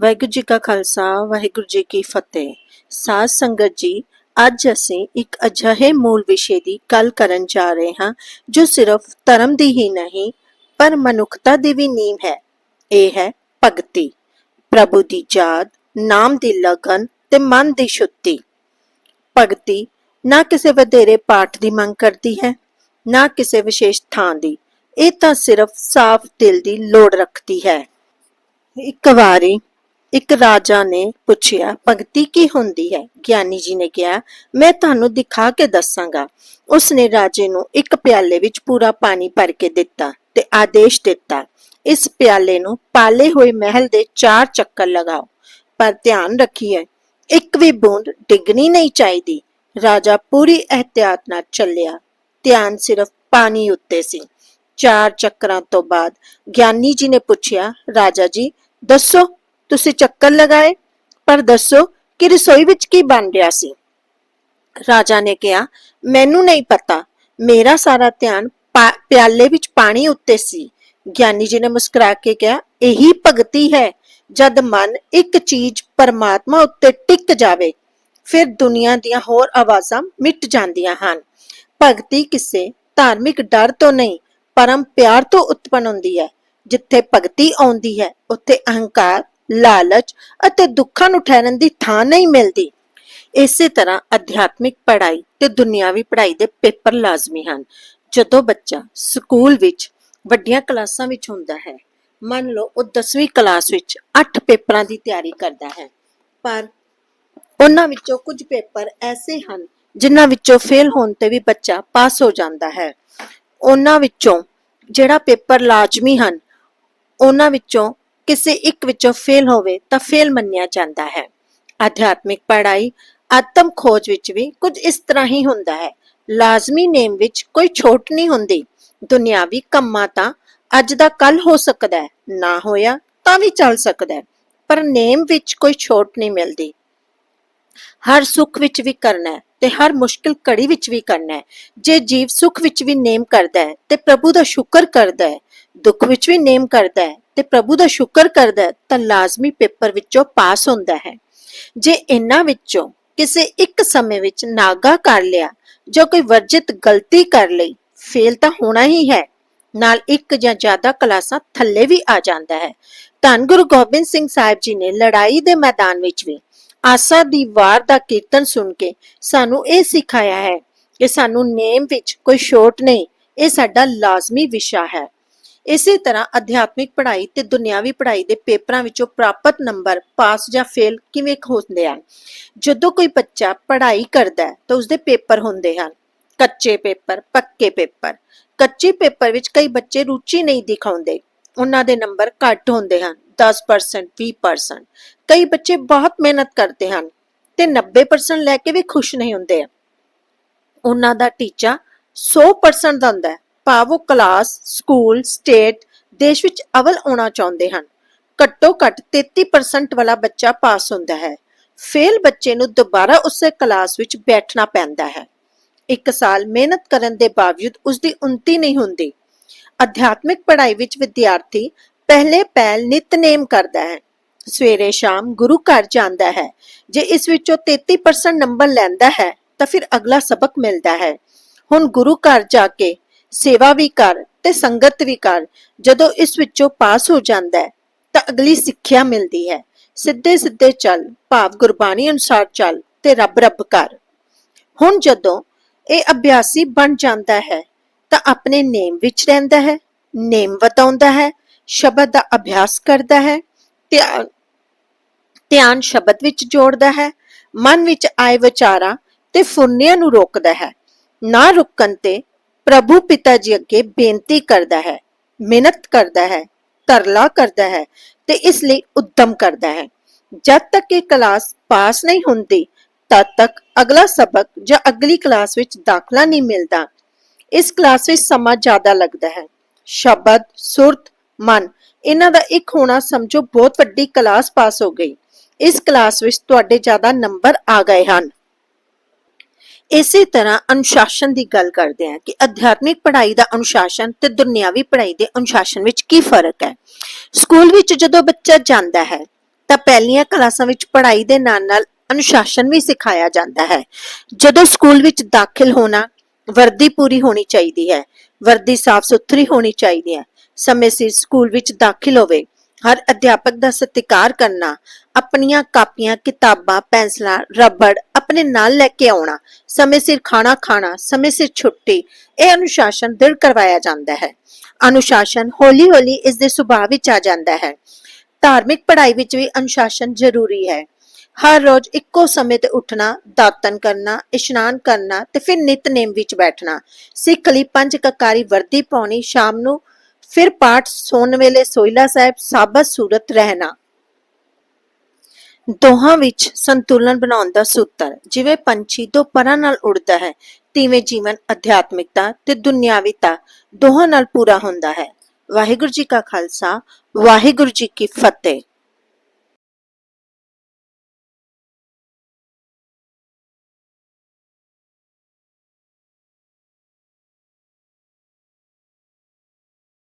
ਵਾਹਿਗੁਰੂ ਜੀ ਕਾ ਖਾਲਸਾ, ਵਾਹਿਗੁਰੂ ਜੀ ਕੀ ਫਤਿਹ। ਸਾਧ ਸੰਗਤ ਜੀ, ਅੱਜ ਅਸੀਂ ਇੱਕ ਅਜਿਹੇ ਮੂਲ ਵਿਸ਼ੇ ਦੀ ਗੱਲ ਕਰਨ ਜਾ ਰਹੇ ਹਾਂ, ਜੋ ਸਿਰਫ ਧਰਮ ਦੀ ਹੀ ਨਹੀਂ, ਪਰ ਮਨੁੱਖਤਾ ਦੀ ਵੀ ਨੀਂਹ ਹੈ। ਇਹ ਹੈ ਭਗਤੀ। ਪ੍ਰਭੂ ਦੀ ਯਾਦ, ਨਾਮ ਦੀ ਲਗਨ ਤੇ ਮਨ ਦੀ ਸ਼ੁੱਧੀ। ਭਗਤੀ ਨਾ ਕਿਸੇ ਵਧੇਰੇ ਪਾਠ ਦੀ ਮੰਗ ਕਰਦੀ ਹੈ, ਨਾ ਕਿਸੇ ਵਿਸ਼ੇਸ਼ ਥਾਂ ਦੀ। ਇਹ ਤਾਂ ਸਿਰਫ ਸਾਫ਼ ਦਿਲ ਦੀ ਲੋੜ ਰੱਖਦੀ ਹੈ। ਇੱਕ ਵਾਰੀ ਇੱਕ ਰਾਜਾ ਨੇ ਪੁੱਛਿਆ, ਭਗਤੀ ਕੀ ਹੁੰਦੀ ਹੈ? ਗਿਆਨੀ ਜੀ ਨੇ ਕਿਹਾ, ਮੈਂ ਤੁਹਾਨੂੰ ਦਿਖਾ ਕੇ ਦੱਸਾਂਗਾ। ਉਸਨੇ ਰਾਜੇ ਨੂੰ ਇੱਕ ਪਿਆਲੇ ਵਿੱਚ ਪੂਰਾ ਪਾਣੀ ਭਰ ਕੇ ਦਿੱਤਾ ਤੇ ਆਦੇਸ਼ ਦਿੱਤਾ, ਇਸ ਪਿਆਲੇ ਨੂੰ ਪਾਲੇ ਹੋਏ ਮਹਿਲ ਦੇ ਚਾਰ ਚੱਕਰ ਲਗਾਓ, ਪਰ ਧਿਆਨ ਰੱਖੀਏ, ਇੱਕ ਵੀ ਬੂੰਦ ਡਿੱਗਣੀ ਨਹੀਂ ਚਾਹੀਦੀ। ਰਾਜਾ ਪੂਰੀ ਇhtiyat ਨਾਲ ਚੱਲਿਆ, ਧਿਆਨ ਸਿਰਫ ਪਾਣੀ ਉੱਤੇ ਸੀ। ਚਾਰ ਚੱਕਰਾਂ ਤੋਂ ਬਾਅਦ ਗਿਆਨੀ ਜੀ ਨੇ ਪੁੱਛਿਆ, ਰਾਜਾ ਜੀ, ਦੱਸੋ ਤੁਸੀਂ ਚੱਕਰ ਲਗਾਏ? ਪਰ ਦੱਸੋ ਕਿ ਰਸੋਈ ਵਿੱਚ ਕੀ ਬਣ ਰਿਹਾ ਸੀ? ਰਾਜਾ ਨੇ ਕਿਹਾ, ਮੈਨੂੰ ਨਹੀਂ ਪਤਾ। ਮੇਰਾ ਸਾਰਾ ਧਿਆਨ ਪਿਆਲੇ ਵਿੱਚ ਪਾਣੀ ਉੱਤੇ ਸੀ। ਗਿਆਨੀ ਜੀ ਨੇ ਮੁਸਕਰਾ ਕੇ ਕਿਹਾ, ਇਹੀ ਭਗਤੀ ਹੈ। ਜਦ ਮਨ ਇੱਕ ਚੀਜ਼ ਪਰਮਾਤਮਾ ਉੱਤੇ ਟਿਕ ਜਾਵੇ, ਫਿਰ ਦੁਨੀਆ ਦੀਆਂ ਹੋਰ ਆਵਾਜ਼ਾਂ ਮਿਟ ਜਾਂਦੀਆਂ ਹਨ। ਭਗਤੀ ਕਿਸੇ ਧਾਰਮਿਕ ਡਰ ਤੋਂ ਨਹੀਂ, ਪਰਮ ਪਿਆਰ ਤੋਂ ਉਤਪਨ ਹੁੰਦੀ ਹੈ। ਜਿੱਥੇ ਭਗਤੀ ਆਉਂਦੀ ਹੈ, ਉੱਥੇ ਅਹੰਕਾਰ ਲਾਲਚ ਅਤੇ ਦੁੱਖਾਂ ਨੂੰ ਠਹਿਰਨ ਦੀ ਥਾਂ ਨਹੀਂ ਮਿਲਦੀ। ਇਸੇ ਤਰ੍ਹਾਂ ਅਧਿਆਤਮਿਕ ਪੜ੍ਹਾਈ ਤੇ ਦੁਨਿਆਵੀ ਪੜ੍ਹਾਈ ਦੇ ਪੇਪਰ ਲਾਜ਼ਮੀ ਹਨ। ਜਦੋਂ ਬੱਚਾ ਸਕੂਲ ਵਿੱਚ ਵੱਡੀਆਂ ਕਲਾਸਾਂ ਵਿੱਚ ਹੁੰਦਾ ਹੈ, ਮੰਨ ਲਓ ਉਹ 10ਵੀਂ ਕਲਾਸ ਵਿੱਚ 8 ਪੇਪਰਾਂ ਦੀ ਤਿਆਰੀ ਕਰਦਾ ਹੈ, ਪਰ ਉਹਨਾਂ ਵਿੱਚੋਂ ਕੁਝ ਪੇਪਰ ਐਸੇ ਹਨ ਜਿਨ੍ਹਾਂ ਵਿੱਚੋਂ ਫੇਲ ਹੋਣ ਤੇ ਵੀ ਬੱਚਾ ਪਾਸ ਹੋ ਜਾਂਦਾ ਹੈ। ਉਹਨਾਂ ਵਿੱਚੋਂ ਜਿਹੜਾ ਪੇਪਰ ਲਾਜ਼ਮੀ ਹਨ, ਉਹਨਾਂ ਵਿੱਚੋਂ ਕਿਸੇ ਇੱਕ ਵਿੱਚੋਂ ਫੇਲ ਹੋਵੇ ਤਾਂ ਫੇਲ ਮੰਨਿਆ ਜਾਂਦਾ ਹੈ। ਅਧਿਆਤਮਿਕ ਪੜ੍ਹਾਈ, ਆਤਮ ਖੋਜ ਵਿੱਚ ਵੀ ਕੁਝ ਇਸ ਤਰ੍ਹਾਂ ਹੀ ਹੁੰਦਾ ਹੈ। ਲਾਜ਼ਮੀ ਨੇਮ ਵਿੱਚ ਕੋਈ ਛੋਟ ਨਹੀਂ ਹੁੰਦੀ। ਦੁਨਿਆਵੀ ਕੰਮਾਂ ਤਾਂ ਅੱਜ ਦਾ ਕੱਲ ਹੋ ਸਕਦਾ ਹੈ, ਨਾ ਹੋਇਆ ਤਾਂ ਵੀ ਚੱਲ ਸਕਦਾ ਹੈ, ਪਰ ਨੇਮ ਵਿੱਚ ਕੋਈ ਛੋਟ ਨਹੀਂ ਮਿਲਦੀ। ਹਰ ਸੁੱਖ ਵਿੱਚ ਵੀ ਕਰਨਾ ਹੈ ਤੇ ਹਰ ਮੁਸ਼ਕਿਲ ਘੜੀ ਵਿੱਚ ਵੀ ਕਰਨਾ ਹੈ। ਜੇ ਜੀਵ ਸੁੱਖ ਵਿੱਚ ਵੀ ਨੇਮ ਕਰਦਾ ਹੈ ਤੇ ਪ੍ਰਭੂ ਦਾ ਸ਼ੁਕਰ ਕਰਦਾ ਹੈ, ਦੁੱਖ ਵਿੱਚ ਵੀ ਨੇਮ ਕਰਦਾ ਹੈ ਤੇ ਪ੍ਰਭੂ ਦਾ ਸ਼ੁਕਰ ਕਰਦਾ ਹੈ, ਤਾਂ ਲਾਜ਼ਮੀ ਪੇਪਰ ਵਿੱਚੋਂ ਪਾਸ ਹੁੰਦਾ ਹੈ। ਜੇ ਇਹਨਾਂ ਵਿੱਚੋਂ ਕਿਸੇ ਇੱਕ ਸਮੇਂ ਵਿੱਚ ਨਾਗਾ ਕਰ ਲਿਆ, ਜੋ ਕੋਈ ਵਰਜਿਤ ਗਲਤੀ ਕਰ ਲਈ, ਫੇਲ ਤਾਂ ਹੋਣਾ ਹੀ ਹੈ। ਨਾਲ ਇੱਕ ਜਾਂ ਜ਼ਿਆਦਾ ਕਲਾਸਾਂ ਥੱਲੇ ਵੀ ਆ ਜਾਂਦਾ ਹੈ। ਧੰਨ ਗੁਰੂ ਗੋਬਿੰਦ ਸਿੰਘ ਸਾਹਿਬ ਜੀ ਨੇ ਲੜਾਈ ਦੇ ਮੈਦਾਨ ਵਿੱਚ ਵੀ ਆਸਾ ਦੀ ਵਾਰ ਦਾ ਕੀਰਤਨ ਸੁਣ ਕੇ ਸਾਨੂੰ ਇਹ ਸਿਖਾਇਆ ਹੈ ਕਿ ਸਾਨੂੰ ਨੇਮ ਵਿੱਚ ਕੋਈ ਛੋਟ ਨਹੀਂ, ਇਹ ਸਾਡਾ ਲਾਜ਼ਮੀ ਵਿਸ਼ਾ ਹੈ। ਇਸੇ ਤਰ੍ਹਾਂ ਅਧਿਆਤਮਿਕ ਪੜ੍ਹਾਈ ਤੇ ਦੁਨਿਆਵੀ ਪੜ੍ਹਾਈ ਦੇ ਪੇਪਰਾਂ ਵਿੱਚੋਂ ਪ੍ਰਾਪਤ ਨੰਬਰ ਪਾਸ ਜਾਂ ਫੇਲ ਕਿਵੇਂ ਹੁੰਦੇ ਹਨ? ਜਦੋਂ ਕੋਈ ਬੱਚਾ ਪੜ੍ਹਾਈ ਕਰਦਾ ਹੈ ਤਾਂ ਉਸਦੇ ਪੇਪਰ ਹੁੰਦੇ ਹਨ। ਕੱਚੇ ਪੇਪਰ, ਪੱਕੇ ਪੇਪਰ। ਕੱਚੇ ਪੇਪਰ ਵਿੱਚ ਕਈ ਬੱਚੇ ਰੁਚੀ ਨਹੀਂ ਦਿਖਾਉਂਦੇ। ਉਹਨਾਂ ਦੇ ਨੰਬਰ ਘੱਟ ਹੁੰਦੇ ਹਨ 10% 20% ਕਈ ਬੱਚੇ ਬਹੁਤ ਮਿਹਨਤ ਕਰਦੇ ਹਨ ਤੇ 90% ਲੈ ਕੇ ਵੀ ਖੁਸ਼ ਨਹੀਂ ਹੁੰਦੇ। ਉਹਨਾਂ ਦਾ ਟੀਚਾ 100% ਦਾ ਹੁੰਦਾ ਹੈ। ਭਾਵ ਉਹ ਕਲਾਸ, ਸਕੂਲ, ਸਟੇਟ, ਦੇਸ਼ ਵਿੱਚ ਅਵਲ ਆਉਣਾ ਚਾਹੁੰਦੇ ਹਨ। ਘੱਟੋ ਘੱਟ 33% ਵਾਲਾ ਬੱਚਾ ਪਾਸ ਹੁੰਦਾ ਹੈ। ਫੇਲ ਬੱਚੇ ਨੂੰ ਦੁਬਾਰਾ ਉਸੇ ਕਲਾਸ ਵਿੱਚ ਬੈਠਣਾ ਪੈਂਦਾ ਹੈ। ਇੱਕ ਸਾਲ ਮਿਹਨਤ ਕਰਨ ਦੇ ਬਾਵਜੂਦ ਉਸ ਦੀ ਉન્નਤੀ ਨਹੀਂ ਹੁੰਦੀ। ਅਧਿਆਤਮਿਕ ਪੜ੍ਹਾਈ ਵਿੱਚ ਵਿਦਿਆਰਥੀ ਪਹਿਲੇ ਪਹਿਲ ਨਿਤਨੇਮ ਕਰਦਾ ਹੈ। ਸਵੇਰੇ ਸ਼ਾਮ ਗੁਰੂ ਘਰ ਜਾਂਦਾ ਹੈ। ਜੇ ਇਸ ਵਿੱਚੋਂ 33% ਨੰਬਰ ਲੈਂਦਾ ਹੈ, ਤਾਂ ਫਿਰ ਅਗਲਾ ਸਬਕ ਮਿਲਦਾ ਹੈ। ਹੁਣ ਗੁਰੂ ਘਰ ਜਾ ਕੇ ਸੇਵਾ ਵੀ ਕਰ ਤੇ ਸੰਗਤ ਵੀ ਕਰ। ਜਦੋਂ ਇਸ ਵਿੱਚੋਂ ਪਾਸ ਹੋ ਜਾਂਦਾ ਹੈ, ਤਾਂ ਅਗਲੀ ਸਿੱਖਿਆ ਮਿਲਦੀ ਹੈ। ਸਿੱਧੇ ਸਿੱਧੇ ਚੱਲ, ਭਾਵ ਗੁਰਬਾਣੀ ਅਨੁਸਾਰ ਚੱਲ ਤੇ ਰੱਬ ਰੱਬ ਕਰ। ਹੁਣ ਜਦੋਂ ਇਹ ਅਭਿਆਸੀ ਬਣ ਜਾਂਦਾ ਹੈ, ਤਾਂ ਆਪਣੇ ਨੇਮ ਵਿੱਚ ਰਹਿੰਦਾ ਹੈ, ਨੇਮ ਵਤਾਉਂਦਾ ਹੈ, ਸ਼ਬਦ ਦਾ ਅਭਿਆਸ ਕਰਦਾ ਹੈ, ਧਿਆਨ ਧਿਆਨ ਸ਼ਬਦ ਵਿੱਚ ਜੋੜਦਾ ਹੈ, ਮਨ ਵਿੱਚ ਆਏ ਵਿਚਾਰਾਂ ਤੇ ਫੁਰਨਿਆਂ ਨੂੰ ਰੋਕਦਾ ਹੈ। ਨਾ ਰੁਕਣ ਤੇ ਪ੍ਰਭੂ ਪਿਤਾ ਜੀ ਅੱਗੇ ਬੇਨਤੀ ਕਰਦਾ ਹੈ, ਮਿਹਨਤ ਕਰਦਾ ਹੈ, ਤਰਲਾ ਕਰਦਾ ਹੈ ਤੇ ਇਸ ਲਈ ਉਦਮ ਕਰਦਾ ਹੈ। ਜਦ ਤੱਕ ਇਹ ਕਲਾਸ ਪਾਸ ਨਹੀਂ ਹੁੰਦੀ, ਤਦ ਤੱਕ ਅਗਲਾ ਸਬਕ ਜਾਂ ਅਗਲੀ ਕਲਾਸ ਵਿੱਚ ਦਾਖਲਾ ਨਹੀਂ ਮਿਲਦਾ। ਇਸ ਕਲਾਸ ਵਿੱਚ ਸਮਾਂ ਜ਼ਿਆਦਾ ਲੱਗਦਾ ਹੈ। ਸ਼ਬਦ, ਸੁਰਤ, ਮਨ, ਇਹਨਾਂ ਦਾ ਇੱਕ ਹੋਣਾ ਸਮਝੋ ਬਹੁਤ ਵੱਡੀ ਕਲਾਸ ਪਾਸ ਹੋ ਗਈ। ਇਸ ਕਲਾਸ ਵਿੱਚ ਤੁਹਾਡੇ ਜ਼ਿਆਦਾ ਨੰਬਰ ਆ ਗਏ ਹਨ। ਇਸੇ ਤਰ੍ਹਾਂ ਅਨੁਸ਼ਾਸਨ ਦੀ ਗੱਲ ਕਰਦੇ ਹਾਂ ਕਿ ਅਧਿਆਤਮਿਕ ਪੜ੍ਹਾਈ ਦਾ ਅਨੁਸ਼ਾਸਨ ਤੇ ਦੁਨਿਆਵੀ ਪੜ੍ਹਾਈ ਦੇ ਅਨੁਸ਼ਾਸਨ ਵਿੱਚ ਕੀ ਫ਼ਰਕ ਹੈ? ਸਕੂਲ ਵਿੱਚ ਜਦੋਂ ਬੱਚਾ ਜਾਂਦਾ ਹੈ, ਤਾਂ ਪਹਿਲੀਆਂ ਕਲਾਸਾਂ ਵਿੱਚ ਪੜ੍ਹਾਈ ਦੇ ਨਾਲ-ਨਾਲ ਅਨੁਸ਼ਾਸਨ ਵੀ ਸਿਖਾਇਆ ਜਾਂਦਾ ਹੈ। ਜਦੋਂ ਸਕੂਲ ਵਿੱਚ ਦਾਖਲ ਹੋਣਾ ਵਰਦੀ ਪੂਰੀ ਹੋਣੀ ਚਾਹੀਦੀ ਹੈ, ਵਰਦੀ ਸਾਫ਼ ਸੁਥਰੀ ਹੋਣੀ ਚਾਹੀਦੀ ਹੈ, ਸਮੇਂ ਸਿਰ ਸਕੂਲ ਵਿੱਚ ਦਾਖਲ ਹੋਵੇ ਹਰ ਅਧਿਆਪਕ ਦਾ ਸਤਿਕਾਰ ਕਰਨਾ, ਆਪਣੀਆਂ ਕਾਪੀਆਂ, ਕਿਤਾਬਾਂ, ਪੈਨਸਲਾਂ, ਰਬੜ ਆਪਣੇ ਨਾਲ ਲੈ ਕੇ ਆਉਣਾ, ਸਮੇਂ ਸਿਰ ਖਾਣਾ ਖਾਣਾ, ਸਮੇਂ ਸਿਰ ਛੁੱਟੀ, ਇਹ ਅਨੁਸ਼ਾਸਨ ਦ੍ਰਿੜ ਕਰਵਾਇਆ ਜਾਂਦਾ ਹੈ। ਅਨੁਸ਼ਾਸਨ ਹੌਲੀ-ਹੌਲੀ ਇਸ ਦੇ ਸੁਭਾਅ ਵਿੱਚ ਆ ਜਾਂਦਾ ਹੈ। ਧਾਰਮਿਕ ਪੜ੍ਹਾਈ ਵਿੱਚ ਵੀ ਅਨੁਸ਼ਾਸਨ ਜ਼ਰੂਰੀ ਹੈ। ਹਰ ਰੋਜ਼ ਇੱਕੋ ਸਮੇਂ ਤੇ ਉੱਠਣਾ ਦਾਤਨ ਕਰਨਾ, ਇਸ਼ਨਾਨ ਕਰਨਾ ਤੇ ਫਿਰ ਨਿਤਨੇਮ ਵਿੱਚ ਬੈਠਣਾ। ਸਿੱਖ ਲਈ ਪੰਜ ਕਕਾਰੀ ਵਰਦੀ ਪਾਉਣੀ, ਸ਼ਾਮ ਨੂੰ ਫਿਰ ਪਾਠ ਸੌਣ ਵੇਲੇ ਸੋਇਲਾ ਸਾਹਿਬ ਸਾਬਤ ਸੂਰਤ ਰਹਿਣਾ। ਦੋਹਾਂ ਵਿੱਚ ਸੰਤੁਲਨ ਬਣਾਉਣ ਦਾ ਸੂਤਰ, ਜਿਵੇਂ ਪੰਛੀ ਦੋ ਪਰਾਂ ਨਾਲ ਉੱਡਦਾ ਹੈ, ਤਿਵੇਂ ਜੀਵਨ ਅਧਿਆਤਮਿਕਤਾ ਤੇ ਦੁਨਿਆਵੀਤਾ ਦੋਹਾਂ ਨਾਲ ਪੂਰਾ ਹੁੰਦਾ ਹੈ। ਵਾਹਿਗੁਰੂ ਜੀ ਕਾ ਖਾਲਸਾ, ਵਾਹਿਗੁਰੂ ਜੀ ਕੀ ਫਤਿਹ।